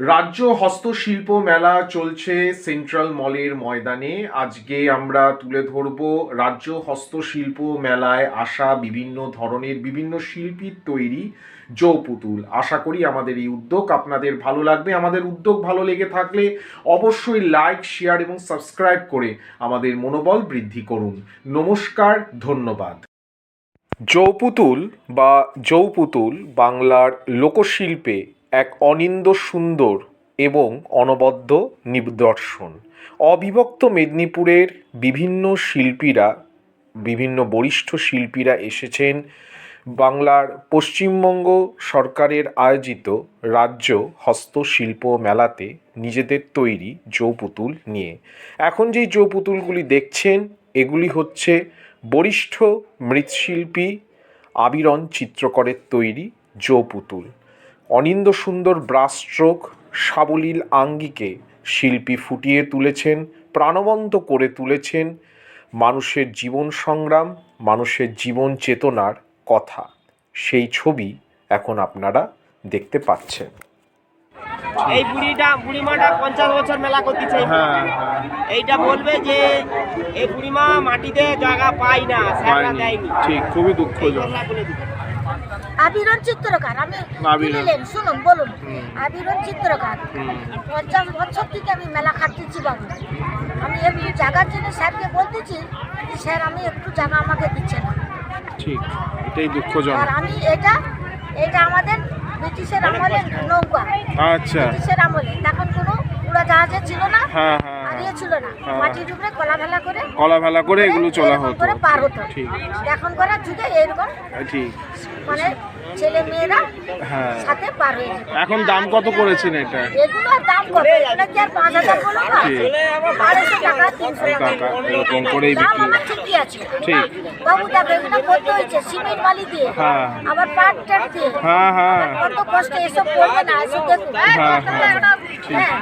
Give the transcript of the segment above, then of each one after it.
রাজ্য হস্তশিল্প মেলা চলছে সেন্ট্রাল মলের ময়দানে। আজকে আমরা তুলে ধরব রাজ্য হস্তশিল্প মেলায় আসা বিভিন্ন ধরনের বিভিন্ন শিল্পীর তৈরি জৌপুতুল। আশা করি আমাদের এই উদ্যোগ আপনাদের ভালো লাগবে। আমাদের উদ্যোগ ভালো লেগে থাকলে অবশ্যই লাইক, শেয়ার এবং সাবস্ক্রাইব করে আমাদের মনোবল বৃদ্ধি করুন। নমস্কার, ধন্যবাদ। জৌপুতুল বা জৌপুতুল বাংলার লোকশিল্পে এক অনিন্দ সুন্দর এবং অনবদ্য নিদর্শন। অবিভক্ত মেদিনীপুরের বিভিন্ন শিল্পীরা, বিভিন্ন বরিষ্ঠ শিল্পীরা এসেছেন। বাংলার পশ্চিমবঙ্গ সরকারের আয়োজিত রাজ্য হস্তশিল্প মেলাতে নিজেদের তৈরি জৌপুতুল নিয়ে। এখন যেই জৌপুতুলগুলি দেখছেন, এগুলি হচ্ছে বরিষ্ঠ মৃৎশিল্পী আবিরণ চিত্রকরের তৈরি জৌপুতুল। অনিন্দ সুন্দর ব্রাশ স্ট্রোক সাবলীল আঙ্গিকে শিল্পী ফুটিয়ে তুলেছেন প্রাণবন্ত করে তুলেছেন মানুষের জীবন সংগ্রাম মানুষের জীবন চেতনার কথা। সেই ছবি এখন আপনারা দেখতে পাচ্ছেন। এই বুড়িটা বুড়িমাটা পঞ্চাশ বছর মেলা করতেছে। হ্যাঁ হ্যাঁ। এইটা বলবে যে এই বুড়িমা মাটিতে জায়গা পাই না দেয়নি। ঠিক খুবই দুঃখজনক। আবিরন চিত্রকার আমি আবিরন। তুলিলেন শুনুন বলুন। হুম। আবিরন চিত্রকার পঞ্চাশ বছর থেকে আমি মেলা খাটতেছি বাবু। আমি একটু জায়গার জন্য স্যারকে বলতেছি যে স্যার আমি একটু জায়গা আমাকে দিচ্ছে না। ঠিক এটাই আর আমি এটা এটা আমাদের ব্রিটিশের আমলের নৌকা। আচ্ছা। ব্রিটিশের আমলে। তখন কোনো উড়াজাহাজে ছিল না। হ্যাঁ হ্যাঁ। হ্যাঁ ছিল না। হ্যাঁ। মাটির উপরে কলা ভেলা করে কলা ভেলা করে এগুলো চলা হতো। পার হতো। ঠিক। এখন করার যুগে এরকম ঠিক। মানে ছেলে মেয়েরা হ্যাঁ। সাথে পার হয়ে যেত। এখন দাম কত করেছেন এটা? এগুলোর দাম কত? এগুলো কি আর পাঁচ হাজার বলো না? টাকা তিনশো টাকা। এরকম করেই দাম বিক্রি। আমার ঠিকই আছে। ঠিক। বাবু দেখো এগুলো করতে হয়েছে সিমেন্ট বালি দিয়ে হ্যাঁ। আবার পাট টাট দিয়ে। হ্যাঁ হ্যাঁ। কত কষ্ট এসব করবে না এসব দেখুন হ্যাঁ, হ্যাঁ। হ্যাঁ।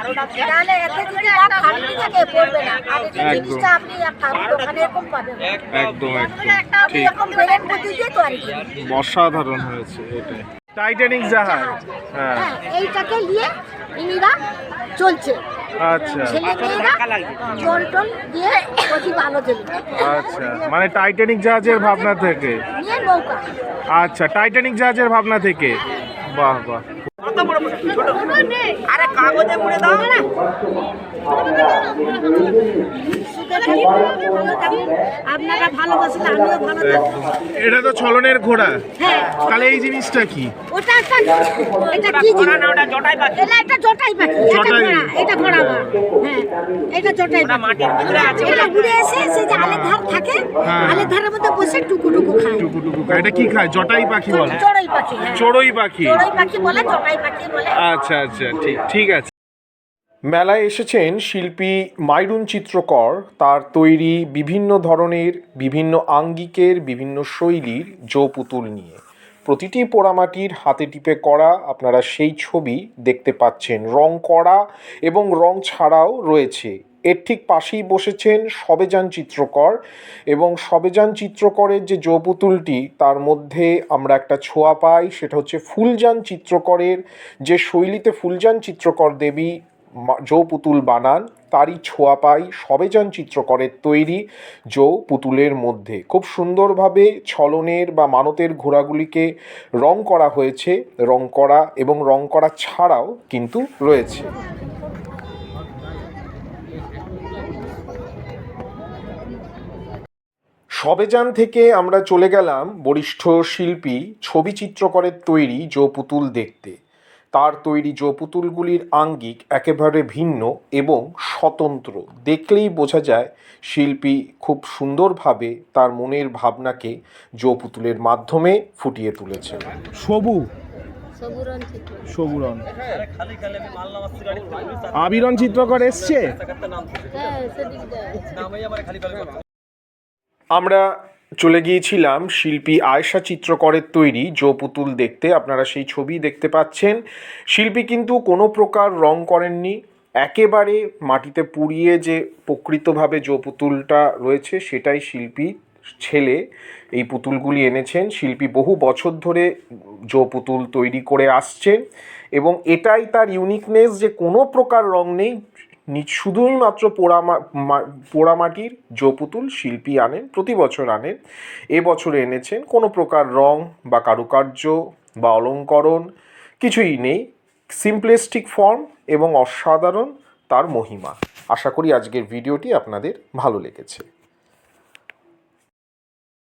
তাহলে এতে যদি না খাটনি থাকে পড়বে না। আর এটা জিনিসটা আপনি একটা দোকানে এরকম পাবেন একদম একদম। আপনি ঠিক। এরকম ব্রেন বুদ্ধি দিয়ে তৈরি অসাধারণ হয়েছে। এটাই টাইটানিক জাহাজ হ্যাঁ হ্যাঁ এইটাকে নিয়ে ইনিরা চলছে আচ্ছা দিয়ে আচ্ছা মানে টাইটানিক জাহাজের ভাবনা থেকে আচ্ছা টাইটানিক জাহাজের ভাবনা থেকে বাহ বাহ আরে কাগজে মুড়ে দাও না আপনারা ভালোবাসলে আমিও ভালো থাকব এটা তো ছলনের ঘোড়া। হ্যাঁ। তাহলে এই জিনিসটা কি? ওটা একটা এটা কি ঘোড়া না ওটা জটাই পাখি। এটা একটা জটাই পাখি। এটা ঘোড়া এটা ঘোড়া আমার। হ্যাঁ এটা জটাই পাখি। মাটির ভিতরে আছে। এটা ঘুরে এসে সে যে আলের ধার থাকে। আলের ধারের মধ্যে বসে টুকু টুকু খায়। টুকু টুকু খায়। এটা কি খায়? জটাই পাখি বলে। চড়াই পাখি হ্যাঁ। চড়ুই পাখি। চড়াই পাখি বলে জটাই পাখি বলে। আচ্ছা আচ্ছা। ঠিক ঠিক আছে। মেলায় এসেছেন শিল্পী মাইরুন চিত্রকর। তার তৈরি বিভিন্ন ধরনের, বিভিন্ন আঙ্গিকের, বিভিন্ন শৈলীর জো পুতুল নিয়ে। প্রতিটি পোড়ামাটির হাতে টিপে করা আপনারা সেই ছবি দেখতে পাচ্ছেন। রং করা এবং রং ছাড়াও রয়েছে। এর ঠিক পাশেই বসেছেন সবেজান চিত্রকর এবং সবেজান চিত্রকরের যে জো পুতুলটি তার মধ্যে আমরা একটা ছোঁয়া পাই, সেটা হচ্ছে ফুলজান চিত্রকরের যে শৈলীতে ফুলজান চিত্রকর দেবী জৌ পুতুল বানান, তারই ছোঁয়া পাই সবেজান চিত্রকরের তৈরি জৌ পুতুলের মধ্যে। খুব সুন্দরভাবে ছলনের বা মানতের ঘোড়াগুলিকে রং করা হয়েছে, রং করা এবং রং করা ছাড়াও কিন্তু রয়েছে। সবেজান থেকে আমরা চলে গেলাম বরিষ্ঠ শিল্পী, ছবি চিত্রকরের তৈরি জো পুতুল দেখতে। তার তৈরি জো পুতুলগুলির আঙ্গিক একেবারে ভিন্ন এবং স্বতন্ত্র। দেখলেই বোঝা যায় শিল্পী খুব সুন্দরভাবে তার মনের ভাবনাকে জো পুতুলের মাধ্যমে ফুটিয়ে তুলেছেন। সবু। সবুরন আবিরন চিত্রকর এসছে? আমরা চলে গিয়েছিলাম শিল্পী আয়শা চিত্রকরের তৈরি জো পুতুল দেখতে। আপনারা সেই ছবি দেখতে পাচ্ছেন। শিল্পী কিন্তু কোনো প্রকার রং করেননি। একেবারে মাটিতে পুড়িয়ে যে প্রকৃতভাবে জো পুতুলটা রয়েছে, সেটাই শিল্পী ছেলে এই পুতুলগুলি এনেছেন। শিল্পী বহু বছর ধরে জো পুতুল তৈরি করে আসছেন এবং এটাই তার ইউনিকনেস যে কোনো প্রকার রং নেই। শুধুই মাত্র পোড়া পোড়ামাটির পুতুল শিল্পী আনেন, প্রতি বছর আনেন। এবছর এনেছেন কোনো প্রকার রং বা কারুকার্য বা অলঙ্করণ, কিছুই নেই। সিম্পলিস্টিক ফর্ম এবং অসাধারণ তার মহিমা। আশা করি আজকের ভিডিওটি আপনাদের ভালো লেগেছে।